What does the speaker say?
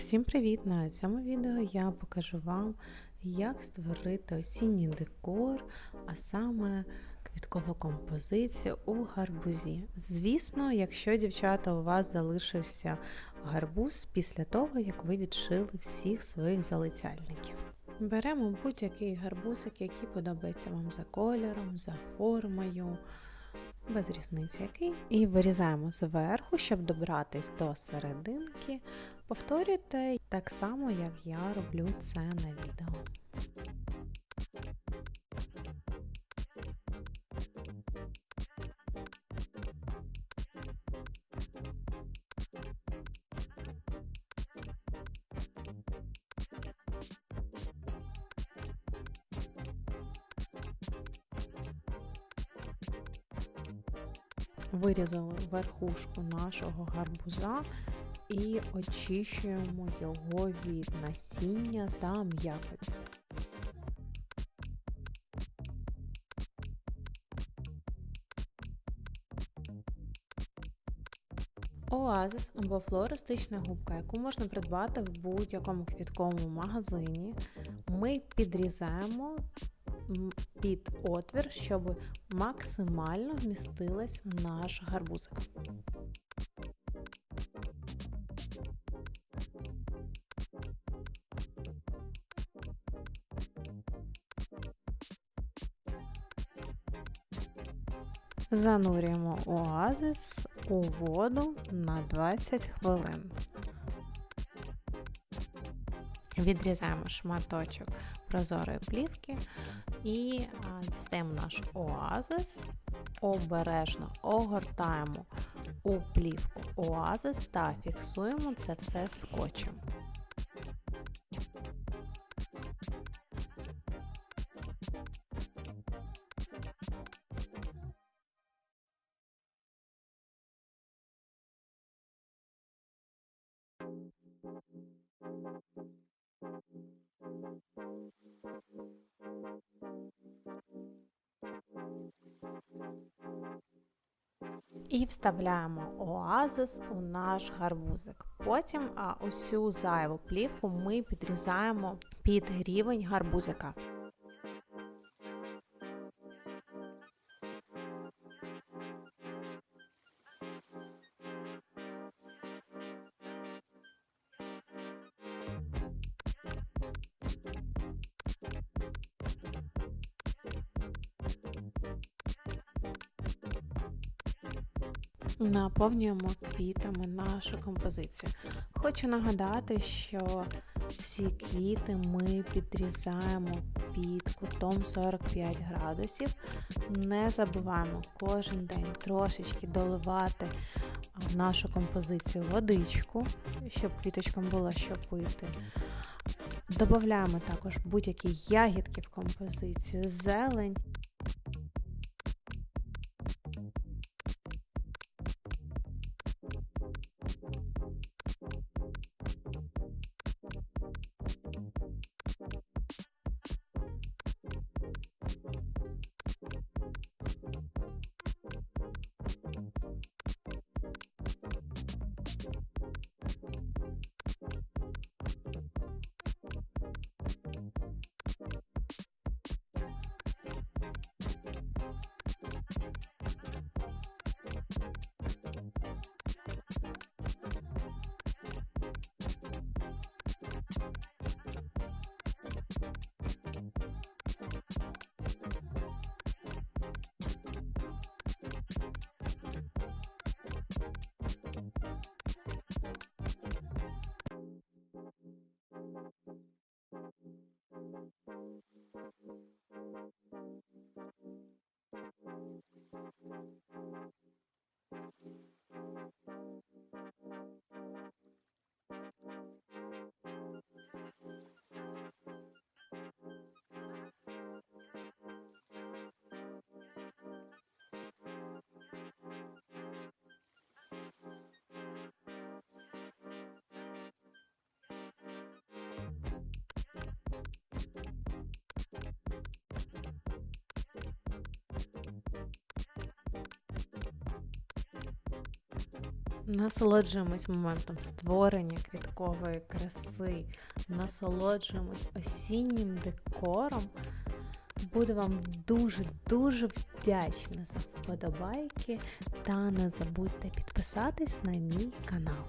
Всім привіт! На цьому відео я покажу вам, як створити осінній декор, а саме квіткову композицію у гарбузі. Звісно, якщо дівчата у вас залишився гарбуз після того, як ви відшили всіх своїх залицяльників. Беремо будь-який гарбузик, який подобається вам за кольором, за формою без різниці який. І вирізаємо зверху, щоб добратись до серединки. Повторюйте так само, як я роблю це на відео. Вирізали верхушку нашого гарбуза і очищуємо його від насіння та м'якоті. Оазис або флористична губка, яку можна придбати в будь-якому квітковому магазині. Ми підрізаємо під отвір, щоб максимально вмістилась в наш гарбузик. Занурюємо оазис у воду на 20 хвилин. Відрізаємо шматочок прозорої плівки і дістаємо наш оазис, обережно огортаємо у плівку оазис та фіксуємо це все скотчем. І вставляємо оазис у наш гарбузик. Потім усю зайву плівку ми підрізаємо під рівень гарбузика. Наповнюємо квітами нашу композицію. Хочу нагадати, що всі квіти ми підрізаємо під кутом 45 градусів. Не забуваємо кожен день трошечки доливати в нашу композицію водичку, щоб квіточкам було що пити. Додаємо також будь-які ягідки в композицію, зелень. Насолоджуємось моментом створення квіткової краси, насолоджуємось осіннім декором. Буду вам дуже-дуже вдячна за вподобайки та не забудьте підписатись на мій канал.